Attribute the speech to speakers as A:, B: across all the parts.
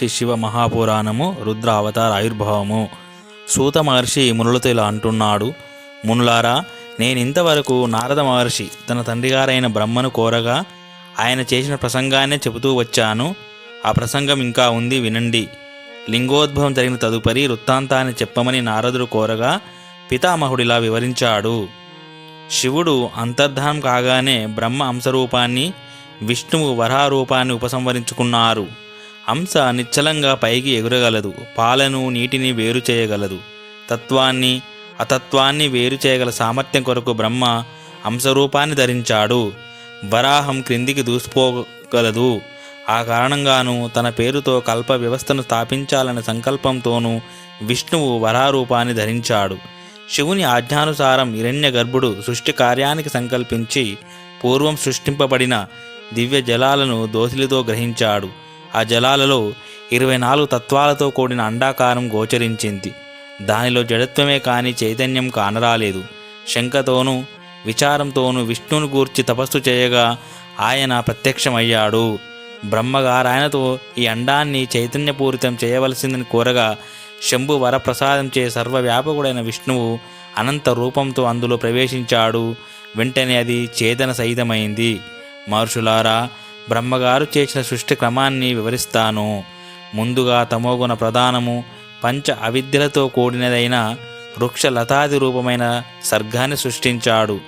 A: శ్రీ శివ మహాపురాణము రుద్ర అవతార ఆయుర్భావము సూత మహర్షి మునులతో ఇలా అంటున్నాడు. మునులారా నేను ఇంతవరకు నారద మహర్షి తన తండ్రిగారైన బ్రహ్మను కోరగా ఆయన చేసిన ప్రసంగాన్నే చెబుతూ వచ్చాను. ఆ ప్రసంగం ఇంకా ఉంది వినండి. లింగోద్భవం జరిగిన తదుపరి వృత్తాంతాన్ని చెప్పమని నారదుడు కోరగా పితామహుడిలా వివరించాడు. శివుడు అంతర్ధానం కాగానే బ్రహ్మ అంశరూపాన్ని విష్ణువు వరారూపాన్ని ఉపసంహరించుకున్నారు. అంశ నిశ్చలంగా పైకి ఎగురగలదు. పాలను నీటిని వేరు చేయగలదు. తత్వాన్ని అతత్వాన్ని వేరు చేయగల సామర్థ్యం కొరకు బ్రహ్మ అంశరూపాన్ని ధరించాడు. వరాహం క్రిందికి దూసిపోగలదు ఆ కారణంగాను తన పేరుతో కల్ప వ్యవస్థను స్థాపించాలనే సంకల్పంతోనూ విష్ణువు వరారూపాన్ని ధరించాడు. శివుని ఆజ్ఞానుసారం హిరణ్య గర్భుడు సృష్టి కార్యానికి సంకల్పించి పూర్వం సృష్టింపబడిన దివ్య జలాలను దోసిలితో గ్రహించాడు. ఆ జలాలలో ఇరవై నాలుగు తత్వాలతో కూడిన అండాకారం గోచరించింది. దానిలో జడత్వమే కాని చైతన్యం కానరాలేదు. శంకతోనూ విచారంతోనూ విష్ణుని గూర్చి తపస్సు చేయగా ఆయన ప్రత్యక్షమయ్యాడు. బ్రహ్మగారాయనతో ఈ అండాన్ని చైతన్యపూరితం చేయవలసిందని కోరగా శంభు వరప్రసాదం చే సర్వవ్యాపకుడైన విష్ణువు అనంత రూపంతో అందులో ప్రవేశించాడు. వెంటనే అది చేతన సహితమైంది. మహర్షులారా బ్రహ్మగారు చేసిన సృష్టి క్రమాన్ని వివరిస్తాను. ముందుగా తమోగుణ ప్రధానము పంచ అవిద్యలతో కూడినదైన వృక్ష లతాది రూపమైన సర్గాన్ని సృష్టించాడు.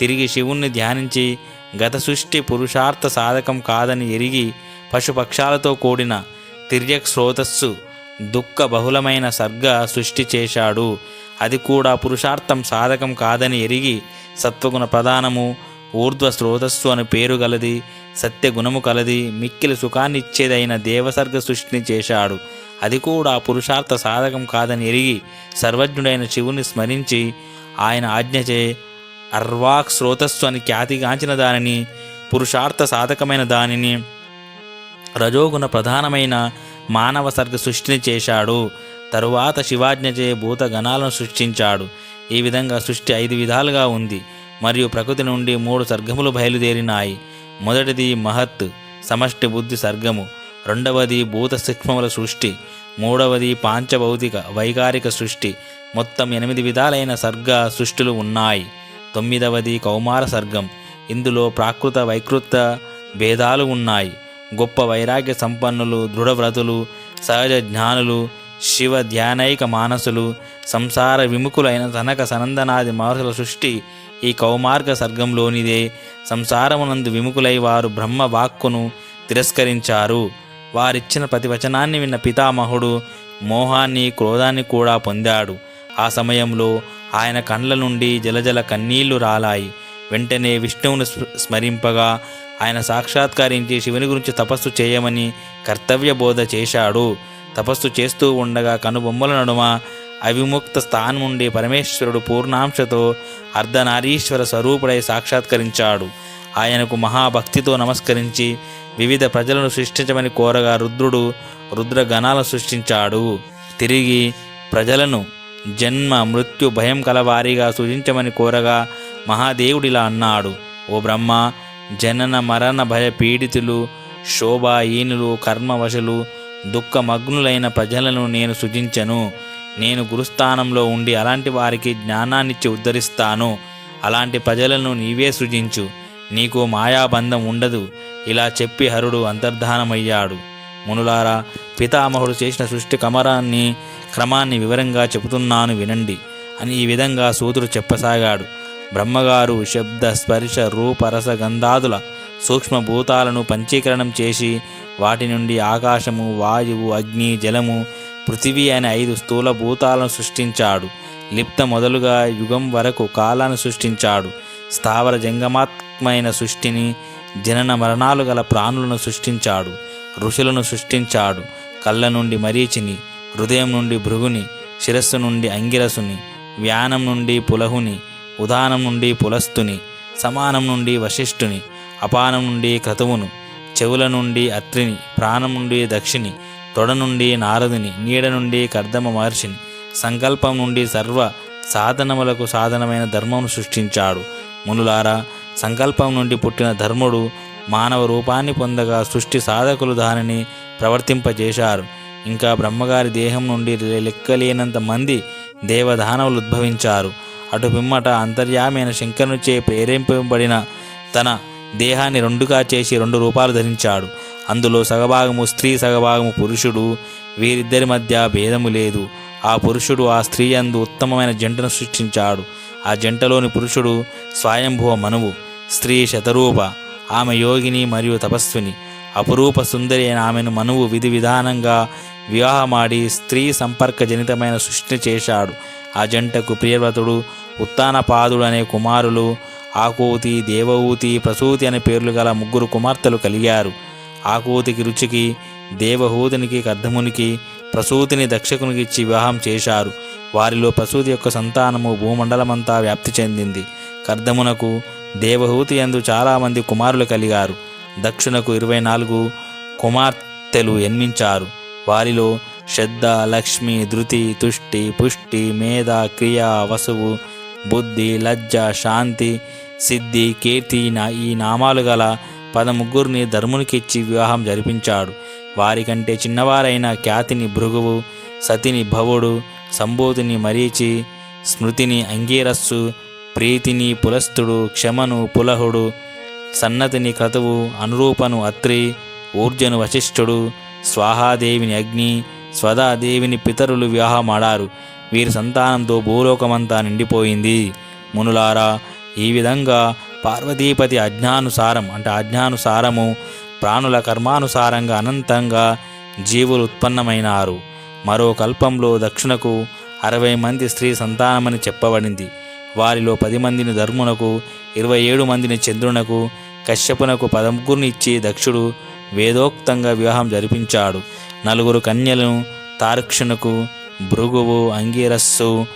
A: తిరిగి శివుణ్ణి ధ్యానించి గత సృష్టి పురుషార్థ సాధకం కాదని ఎరిగి పశుపక్షాలతో కూడిన తిర్యక్ స్రోతస్సు దుఃఖ బహుళమైన సర్గ సృష్టి చేశాడు. అది కూడా పురుషార్థం సాధకం కాదని ఎరిగి సత్వగుణ ప్రధానము ఊర్ధ్వ స్రోతస్సు అని పేరు గలది సత్యగుణము కలది మిక్కిలి సుఖాన్నిచ్చేదైన దేవసర్గ సృష్టిని చేశాడు. అది కూడా పురుషార్థ సాధకం కాదని ఎరిగి సర్వజ్ఞుడైన శివుని స్మరించి ఆయన ఆజ్ఞచే అర్వాక్ స్రోతస్సు అని ఖ్యాతిగాంచిన దానిని పురుషార్థ సాధకమైన దానిని రజోగుణ ప్రధానమైన మానవ సర్గ సృష్టిని చేశాడు. తరువాత శివాజ్ఞచే భూతగణాలను సృష్టించాడు. ఈ విధంగా సృష్టి ఐదు విధాలుగా ఉంది. మరియు ప్రకృతి నుండి మూడు సర్గములు బయలుదేరినాయి. మొదటిది మహత్ సమష్టి బుద్ధి సర్గము. రెండవది భూత సూక్ష్మముల సృష్టి. మూడవది పాంచభౌతిక వైకారిక సృష్టి. మొత్తం ఎనిమిది విధాలైన సర్గ సృష్టిలు ఉన్నాయి. తొమ్మిదవది కౌమార సర్గం. ఇందులో ప్రాకృత వైకృత భేదాలు ఉన్నాయి. గొప్ప వైరాగ్య సంపన్నులు దృఢవ్రతులు సహజ జ్ఞానులు శివ ధ్యానైక మానసులు సంసార విముఖులైన సనక సనందనాది మహర్షుల సృష్టి ఈ కౌమార్గ సర్గంలోనిదే. సంసారమునందు విముఖులై వారు బ్రహ్మ వాక్కును తిరస్కరించారు. వారిచ్చిన ప్రతివచనాన్ని విన్న పితామహుడు మోహాన్ని క్రోధాన్ని కూడా పొందాడు. ఆ సమయంలో ఆయన కండ్ల నుండి జలజల కన్నీళ్ళు రాలాయి. వెంటనే విష్ణువును స్మ- స్మరింపగా ఆయన సాక్షాత్కరించి శివుని గురించి తపస్సు చేయమని కర్తవ్య బోధ చేశాడు. తపస్సు చేస్తూ ఉండగా కనుబొమ్మల నడుమ అవిముక్త స్థానం నుండి పరమేశ్వరుడు పూర్ణాంశతో అర్ధనారీశ్వర స్వరూపుడై సాక్షాత్కరించాడు. ఆయనకు మహాభక్తితో నమస్కరించి వివిధ ప్రజలను సృష్టించమని కోరగా రుద్రుడు రుద్రగణాలను సృష్టించాడు. తిరిగి ప్రజలను జన్మ మృత్యు భయం కలవారిగా సృజించమని కోరగా మహాదేవుడిలా అన్నాడు. ఓ బ్రహ్మ జనన మరణ భయ పీడితులు శోభాహీనులు కర్మవశులు దుఃఖమగ్నులైన ప్రజలను నేను సృజించను. నేను గురుస్థానంలో ఉండి అలాంటి వారికి జ్ఞానాన్నిచ్చి ఉద్ధరిస్తాను. అలాంటి ప్రజలను నీవే సృజించు. నీకు మాయాబంధం ఉండదు. ఇలా చెప్పి హరుడు అంతర్ధానమయ్యాడు. మునులారా పితామహుడు చేసిన సృష్టి కమరాన్ని క్రమాన్ని వివరంగా చెబుతున్నాను వినండి. అని ఈ విధంగా సూతుడు చెప్పసాగాడు. బ్రహ్మగారు శబ్ద స్పర్శ రూపరస గంధాదుల సూక్ష్మభూతాలను పంచీకరణం చేసి వాటి నుండి ఆకాశము వాయువు అగ్ని జలము పృథివీ అనే ఐదు స్థూల భూతాలను సృష్టించాడు. లిప్త మొదలుగా యుగం వరకు కాలాన్ని సృష్టించాడు. స్థావర జంగమాత్మైన సృష్టిని జనన మరణాలు గల ప్రాణులను సృష్టించాడు. ఋషులను సృష్టించాడు. కళ్ళ నుండి మరీచిని హృదయం నుండి భృగుని శిరస్సు నుండి అంగిరసుని వ్యానం నుండి పులహుని ఉదానం నుండి పులస్తుని సమానం నుండి వశిష్ఠుని అపానం నుండి క్రతువును చెవుల నుండి అత్రిని ప్రాణం నుండి దక్షిణి తొడ నుండి నారదుని నీడ నుండి కర్దమ మహర్షిని సంకల్పం నుండి సర్వ సాధనములకు సాధనమైన ధర్మమును సృష్టించాడు. మునులారా సంకల్పం నుండి పుట్టిన ధర్ముడు మానవ రూపాన్ని పొందగా సృష్టి సాధకులు దానిని ప్రవర్తింపజేశారు. ఇంకా బ్రహ్మగారి దేహం నుండి లెక్కలేనంత మంది దేవదానవులు ఉద్భవించారు. అటు పిమ్మట అంతర్యామైన శంకరునిచే ప్రేరేపింపబడిన తన దేహాన్ని రెండుగా చేసి రెండు రూపాలు ధరించాడు. అందులో సగభాగము స్త్రీ సగభాగము పురుషుడు. వీరిద్దరి మధ్య భేదము లేదు. ఆ పురుషుడు ఆ స్త్రీ అందు ఉత్తమమైన జంటను సృష్టించాడు. ఆ జంటలోని పురుషుడు స్వయంభువ మనువు స్త్రీ శతరూప ఆమె యోగిని మరియు తపస్విని. అపురూప సుందరి అయిన ఆమెను మనువు విధి విధానంగా వివాహమాడి స్త్రీ సంపర్క జనితమైన సృష్టి చేశాడు. ఆ జంటకు ప్రియవ్రతుడు ఉత్తానపాదుడు అనే కుమారులు ఆకూతి దేవహూతి ప్రసూతి అనే పేర్లు గల ముగ్గురు కుమార్తెలు కలిగారు. ఆకూతికి రుచికి దేవహూతినికి కర్ధమునికి ప్రసూతిని దక్షకునికి ఇచ్చి వివాహం చేశారు. వారిలో ప్రసూతి యొక్క సంతానము భూమండలమంతా వ్యాప్తి చెందింది. కర్ధమునకు దేవహూతి యందు చాలామంది కుమారులు కలిగారు. దక్షునకు ఇరవై నాలుగు కుమార్తెలు జన్మించారు. వారిలో శ్రద్ధ లక్ష్మి ధృతి తుష్టి పుష్టి మేధ క్రియ వసువు బుద్ధి లజ్జ శాంతి సిద్ధి కీర్తి ఈ నామాలు గల పదముగ్గురిని ధర్మునికిచ్చి వివాహం జరిపించాడు. వారికంటే చిన్నవారైన ఖ్యాతిని భృగువు సతిని భవుడు సంబోధిని మరీచి స్మృతిని అంగీరస్సు ప్రీతిని పులస్తుడు క్షమను పులహుడు సన్నతిని క్రతువు అనురూపను అత్రి ఊర్జను వశిష్ఠుడు స్వాహాదేవిని అగ్ని స్వదాదేవిని పితరులు వివాహమాడారు. వీరి సంతానంతో భూలోకమంతా నిండిపోయింది. మునులారా ఈ విధంగా పార్వతీపతి అజ్ఞానుసారం అంటే అజ్ఞానుసారము ప్రాణుల కర్మానుసారంగా అనంతంగా జీవులు ఉత్పన్నమైనారు. మరో కల్పంలో దక్షిణకు అరవై మంది స్త్రీ సంతానమని చెప్పబడింది. వారిలో పది మందిని ధర్మునకు ఇరవై ఏడు మందిని చంద్రునకు కశ్యపునకు పదముగ్గురిని ఇచ్చి దక్షుడు వేదోక్తంగా వివాహం జరిపించాడు. నలుగురు కన్యలను తార్క్షణకు భృగువు అంగీరస్సు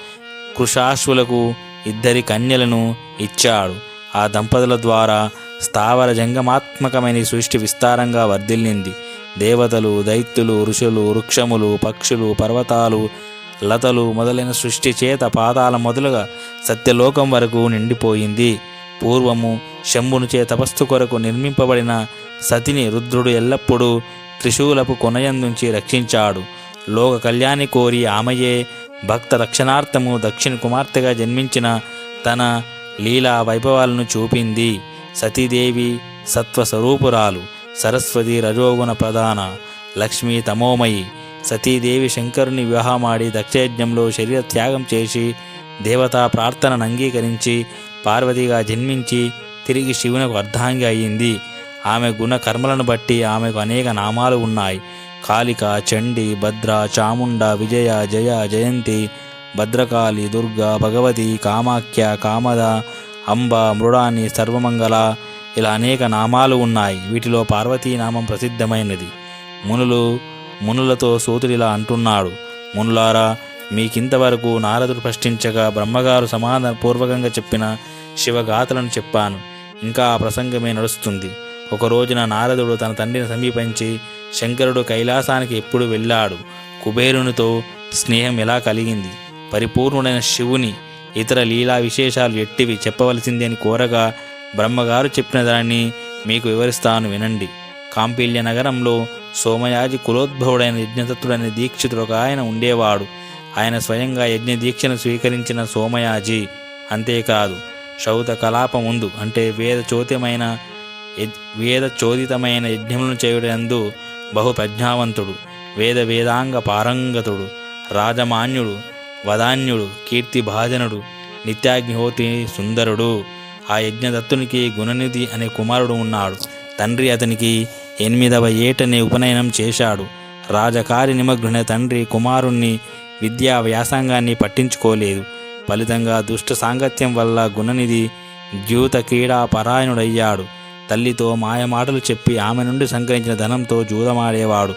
A: కృషాశ్వులకు ఇద్దరి కన్యలను ఇచ్చాడు. ఆ దంపతుల ద్వారా స్థావర జంగమాత్మకమైన సృష్టి విస్తారంగా వర్ధిల్లింది. దేవతలు దైత్యులు ఋషులు వృక్షములు పక్షులు పర్వతాలు లతలు మొదలైన సృష్టి చేత పాదాల మొదలుగా సత్యలోకం వరకు నిండిపోయింది. పూర్వము శంభును చే తపస్సు కొరకు నిర్మింపబడిన సతిని రుద్రుడు ఎల్లప్పుడూ త్రిశూలపు కొనయందుంచి రక్షించాడు. లోక కళ్యాణి కోరి ఆమెయే భక్త రక్షణార్థము దక్షిణ కుమార్తెగా జన్మించిన తన లీలా వైభవాలను చూపింది సతీదేవి సత్వస్వరూపురాలు సరస్వతి రజోగుణ ప్రధాన లక్ష్మీ తమోమయి. సతీదేవి శంకరుని వివాహమాడి దక్షయజ్ఞంలో శరీర త్యాగం చేసి దేవతా ప్రార్థనను అంగీకరించి పార్వతిగా జన్మించి తిరిగి శివునకు అర్ధాంగి అయ్యింది ఆమె గుణ కర్మలను బట్టి ఆమెకు అనేక నామాలు ఉన్నాయి. కాళిక చండి భద్ర చాముండ విజయ జయ జయంతి భద్రకాళి దుర్గా భగవతి కామాఖ్య కామద అంబ మృడాని సర్వమంగళ ఇలా అనేక నామాలు ఉన్నాయి. వీటిలో పార్వతీ నామం ప్రసిద్ధమైనది. మునులు మునులతో సూతుడిలా ఇలా అంటున్నాడు. మునులారా మీకింతవరకు నారదుడు ప్రశ్నించగా బ్రహ్మగారు సమాధాన పూర్వకంగా చెప్పిన శివగాథలను చెప్పాను. ఇంకా ఆ ప్రసంగమే నడుస్తుంది. ఒక రోజున నారదుడు తన తండ్రిని సమీపించి శంకరుడు కైలాసానికి ఎప్పుడు వెళ్ళాడు. కుబేరునితో స్నేహం ఎలా కలిగింది? పరిపూర్ణుడైన శివుని ఇతర లీలా విశేషాలు ఎట్టివి చెప్పవలసింది అని కోరగా బ్రహ్మగారు చెప్పిన దాన్ని మీకు వివరిస్తాను వినండి. కాంపిల్య నగరంలో సోమయాజి కులోద్భవుడైన యజ్ఞదత్తుడైన దీక్షితుడు ఒక ఆయన ఉండేవాడు. ఆయన స్వయంగా యజ్ఞ దీక్షను స్వీకరించిన సోమయాజి అంతేకాదు. శౌత కలాప ముందు అంటే వేద చోతిమైన వేద చోదితమైన యజ్ఞములను చేయుడందు బహు ప్రజ్ఞావంతుడు. వేద వేదాంగ పారంగతుడు. రాజమాన్యుడు. వదాన్యుడు కీర్తిభాజనుడు నిత్యాగ్నిహోతి సుందరుడు. ఆ యజ్ఞదత్తునికి గుణనిధి అనే కుమారుడు ఉన్నాడు. తండ్రి అతనికి ఎనిమిదవ ఏటనే ఉపనయనం చేశాడు. రాజకారి నిమగ్నున తండ్రి కుమారుణ్ణి విద్యా వ్యాసంగాన్ని పట్టించుకోలేదు. ఫలితంగా దుష్ట సాంగత్యం వల్ల గుణనిధి ద్యూత క్రీడా పరాయణుడయ్యాడు తల్లితో మాయమాటలు చెప్పి ఆమె నుండి సంగ్రహించిన ధనంతో జూదమాడేవాడు.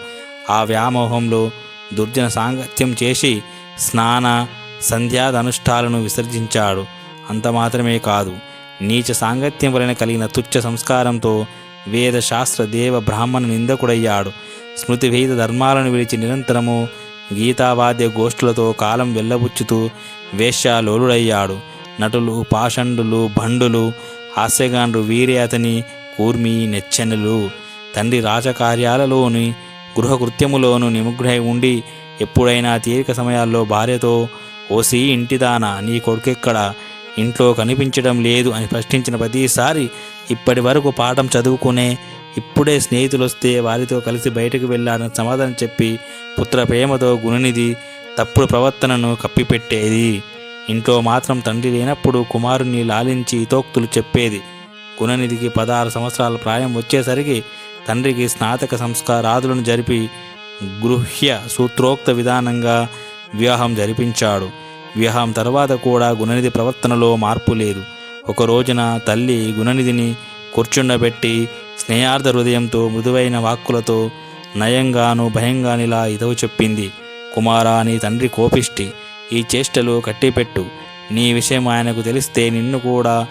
A: ఆ వ్యామోహంలో దుర్జన సాంగత్యం చేసి స్నాన సంధ్యాదనుష్ఠాలను విసర్జించాడు. అంత మాత్రమే కాదు నీచ సాంగత్యం వలన కలిగిన తుచ్చ సంస్కారంతో వేదశాస్త్ర దేవ బ్రాహ్మణ నిందకుడయ్యాడు. స్మృతి వేద ధర్మాలను విడిచి నిరంతరము గీతావాద్య గోష్ఠులతో కాలం వెళ్ళబుచ్చుతూ వేష్యాలోలుడయ్యాడు నటులు పాషండులు భండులు హాస్యగాండ్రు వీరే అతని కూర్మి నెచ్చెనులు. తండ్రి రాజకార్యాలలోని గృహకృత్యములోను నిమగ్నై ఉండి ఎప్పుడైనా తీరిక సమయాల్లో భార్యతో ఓసి ఇంటిదానా నీ కొడుకెక్కడ? ఇంట్లో కనిపించడం లేదు అని ప్రశ్నించిన ప్రతిసారి ఇప్పటి వరకు పాఠం చదువుకునే ఇప్పుడే స్నేహితులు వస్తే వారితో కలిసి బయటకు వెళ్ళాలని సమాధానం చెప్పి పుత్ర ప్రేమతో గుణనిధి తప్పుడు ప్రవర్తనను కప్పిపెట్టేది. ఇంట్లో మాత్రం తండ్రి లేనప్పుడు కుమారుని లాలించి హితోక్తులు చెప్పేది. గుణనిధికి పదహారు సంవత్సరాల ప్రాయం వచ్చేసరికి తండ్రికి స్నాతక సంస్కారాదులను జరిపి గృహ్య సూత్రోక్త విధానంగా వివాహం జరిపించాడు. వివాహం తర్వాత కూడా గుణనిధి ప్రవర్తనలో మార్పు లేదు. ఒక రోజున తల్లి గుణనిధిని కూర్చుండబెట్టి స్నేహార్థ హృదయంతో మృదువైన వాక్కులతో నయంగాను భయంగానిలా ఇదవు చెప్పింది. కుమారా నీ తండ్రి కోపిష్టి. ఈ చేష్టలు కట్టిపెట్టు. నీ విషయం ఆయనకు తెలిస్తే నిన్ను కూడా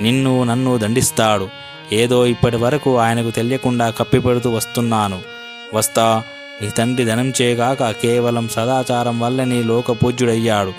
A: నిన్ను నన్ను దండిస్తాడు. ఏదో ఇప్పటి వరకు ఆయనకు తెలియకుండా కప్పిపెడుతూ వస్తున్నాను. వస్తా నీ తండ్రి ధనం చేయగాక కేవలం సదాచారం వల్ల నీ లోక పూజ్యుడయ్యాడు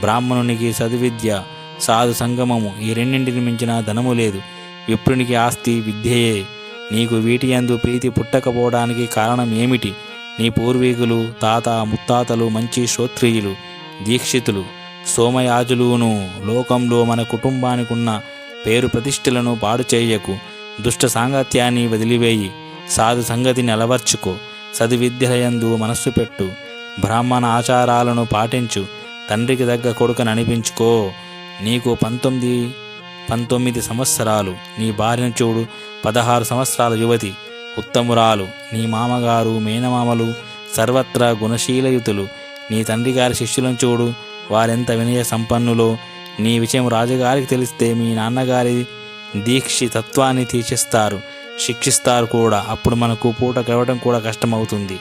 A: బ్రాహ్మణునికి సద్విద్య సాధు సంగమము ఈ రెండింటిని మించిన ధనము లేదు. విప్రునికి ఆస్తి విద్యయే. నీకు వీటి యందు ప్రీతి పుట్టకపోవడానికి కారణం ఏమిటి? నీ పూర్వీకులు తాత ముత్తాతలు మంచి శ్రోత్రియులు దీక్షితులు సోమయాజులును లోకంలో మన కుటుంబానికున్న పేరు ప్రతిష్టలను పాడు చేయకు దుష్ట సాంగత్యాన్ని వదిలివేయి సాధు సంగతిని అలవర్చుకో. సద్విద్యలయందు మనస్సు పెట్టు. బ్రాహ్మణ ఆచారాలను పాటించు. తండ్రికి దగ్గ కొడుకుని అనిపించుకో. నీకు పంతొమ్మిది పంతొమ్మిది సంవత్సరాలు. నీ భార్యను చూడు. పదహారు సంవత్సరాల యువతి. ఉత్తమురాలు. నీ మామగారు మేనమామలు సర్వత్రా గుణశీలయుతులు. నీ తండ్రి గారి శిష్యులను చూడు. వారెంత వినయ సంపన్నులో. నీ విషయం రాజుగారికి తెలిస్తే మీ నాన్నగారి దీక్షి తత్వాన్ని తీర్చిస్తారు. శిక్షిస్తారు కూడా. అప్పుడు మనకు పూట గడవడం కూడా కష్టమవుతుంది.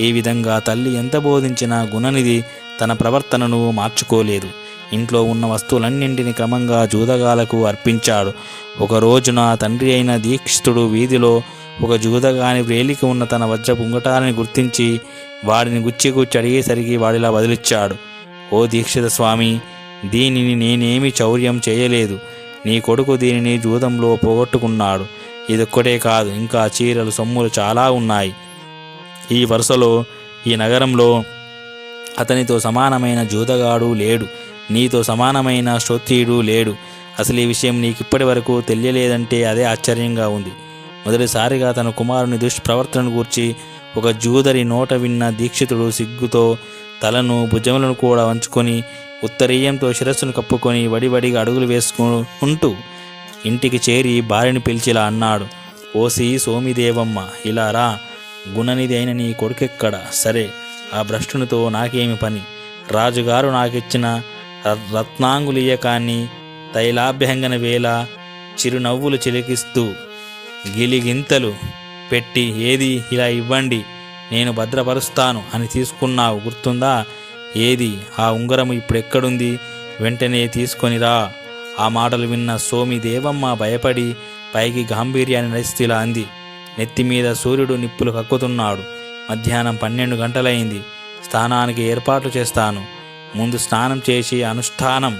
A: ఈ విధంగా తల్లి ఎంత బోధించినా గుణనిధి తన ప్రవర్తనను మార్చుకోలేదు. ఇంట్లో ఉన్న వస్తువులన్నింటిని క్రమంగా జూదగాలకు అర్పించాడు. ఒక రోజున తండ్రి అయిన దీక్షితుడు వీధిలో ఒక జూదగాని వేలికి ఉన్న తన వజ్ర పుంగటాలని గుర్తించి వాడిని గుచ్చి గుచ్చి అడిగేసరికి వాడిలా బదిలిచ్చాడు. ఓ దీక్షిత స్వామి దీనిని నేనేమి చౌర్యం చేయలేదు. నీ కొడుకు దీనిని జూదంలో పోగొట్టుకున్నాడు. ఇదొక్కటే కాదు ఇంకా చీరలు సొమ్ములు చాలా ఉన్నాయి. ఈ వరుసలో ఈ నగరంలో అతనితో సమానమైన జూదగాడు లేడు. నీతో సమానమైన శ్రోత్రియుడు లేడు. అసలు ఈ విషయం నీకు ఇప్పటి వరకు తెలియలేదంటే అదే ఆశ్చర్యంగా ఉంది. మొదటిసారిగా తన కుమారుని దుష్ప్రవర్తనను గూర్చి ఒక జూదరి నోట విన్న దీక్షితుడు సిగ్గుతో తలను భుజములను కూడా వంచుకొని ఉత్తరీయంతో శిరస్సును కప్పుకొని వడివడిగా అడుగులు వేసుకుంటూ ఇంటికి చేరి భార్యను పిలిచిలా అన్నాడు. ఓసి సోమిదేవమ్మ ఇలా రా. గుణనిధి అయిన నీ కొడుకెక్కడ? సరే ఆ భ్రష్టునితో నాకేమి పని? రాజుగారు నాకిచ్చిన రత్నాంగులియకాన్ని రత్నాంగులీయకాన్ని తైలాభ్యంగన వేళ చిరునవ్వులు చిలికిస్తూ గిలిగింతలు పెట్టి ఏది ఇలా ఇవ్వండి నేను భద్రపరుస్తాను అని తీసుకున్నావు. గుర్తుందా? ఏది? ఆ ఉంగరము ఇప్పుడెక్కడుంది? వెంటనే తీసుకొనిరా ఆ మాటలు విన్న సోమి దేవమ్మ భయపడి పైకి గాంభీర్యాన్ని నడిస్తేలా అంది. నెత్తి మీద సూర్యుడు నిప్పులు కక్కుతున్నాడు. మధ్యాహ్నం పన్నెండు గంటలైంది. స్నానానికి ఏర్పాట్లు చేస్తాను. ముందు స్నానం చేసి అనుష్ఠానం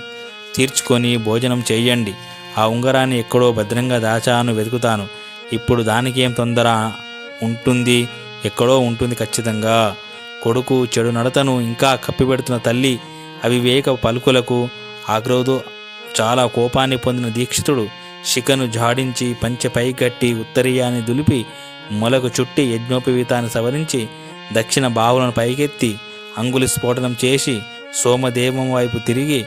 A: తీర్చుకొని భోజనం చేయండి. ఆ ఉంగరాన్ని ఎక్కడో భద్రంగా దాచాను వెతుకుతాను. ఇప్పుడు దానికి ఏం తొందర ఉంటుంది? ఎక్కడో ఉంటుంది ఖచ్చితంగా. కొడుకు చెడు నడతను ఇంకా కప్పిపెడుతున్న తల్లి అవివేక పలుకులకు ఆగ్రోదు చాలా కోపాన్ని పొందిన దీక్షితుడు శిఖను జాడించి పంచెపై కట్టి ఉత్తరీయాన్ని దులిపి మొలకు చుట్టి యజ్ఞోపవీతాన్ని సవరించి దక్షిణ బావులను పైకెత్తి అంగులి స్ఫోటనం చేసి సోమదేవం వైపు తిరిగి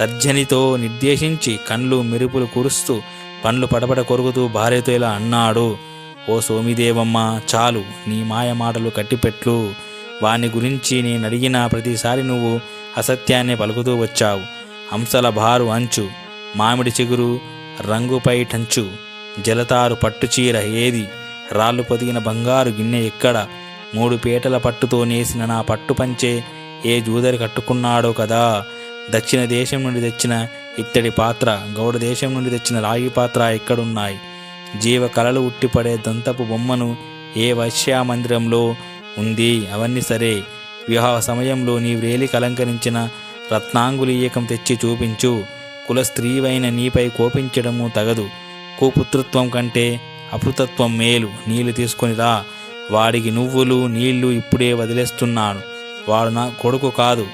A: తర్జనితో నిర్దేశించి కండ్లు మెరుపులు కురుస్తూ పండ్లు పడపడ కొరుకుతూ భార్యతో ఇలా అన్నాడు ఓ సోమిదేవమ్మ చాలు నీ మాయ మాటలు కట్టిపెట్లు. వాని గురించి నేను అడిగిన ప్రతిసారి నువ్వు అసత్యాన్ని పలుకుతూ వచ్చావు. హంసల భారు అంచు మామిడి చిగురు రంగుపై టంచు జలతారు పట్టుచీర ఏది రాళ్ళు పొదిగిన బంగారు గిన్నె ఎక్కడ మూడు పీటల పట్టుతో నేసిన నా పట్టు పంచే ఏ జూదరి కట్టుకున్నాడో కదా దక్షిణ దేశం నుండి తెచ్చిన ఇత్తడి పాత్ర గౌడ దేశం నుండి తెచ్చిన రాగి పాత్ర ఎక్కడున్నాయి జీవ కళలు ఉట్టిపడే దంతపు బొమ్మను ఏ వైశ్యా మందిరంలో ఉంది అవన్నీ సరే వివాహ సమయంలో నీ వేలికి అలంకరించిన రత్నాంగులీయకం తెచ్చి చూపించు. కుల స్త్రీవైన నీపై కోపించడము తగదు. కుపుత్రుత్వం కంటే అపృతత్వం మేలు. నీళ్ళు తీసుకొని రా. వాడికి నువ్వులు నీళ్ళు ఇప్పుడే వదిలేస్తున్నాను. వాడు నా కొడుకు కాదు.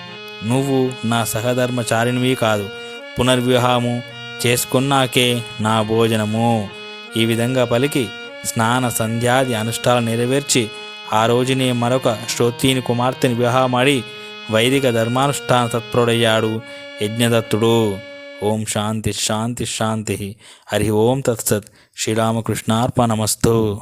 A: నువ్వు నా సహధర్మచారినివి కాదు. పునర్వివాహము చేసుకున్నాకే నా భోజనము. ఈ విధంగా పలికి స్నాన సంధ్యాది అనుష్ఠాలు నెరవేర్చి ఆ రోజునే మరొక శ్రోతీని కుమార్తెని వివాహమాడి వైదిక ధర్మానుష్ఠాన తత్పరుడయ్యాడు యజ్ఞదత్తుడు. ఓం శాంతి శాంతి శాంతి. హరి ఓం తత్సత్. శ్రీరామకృష్ణార్పణమస్తు.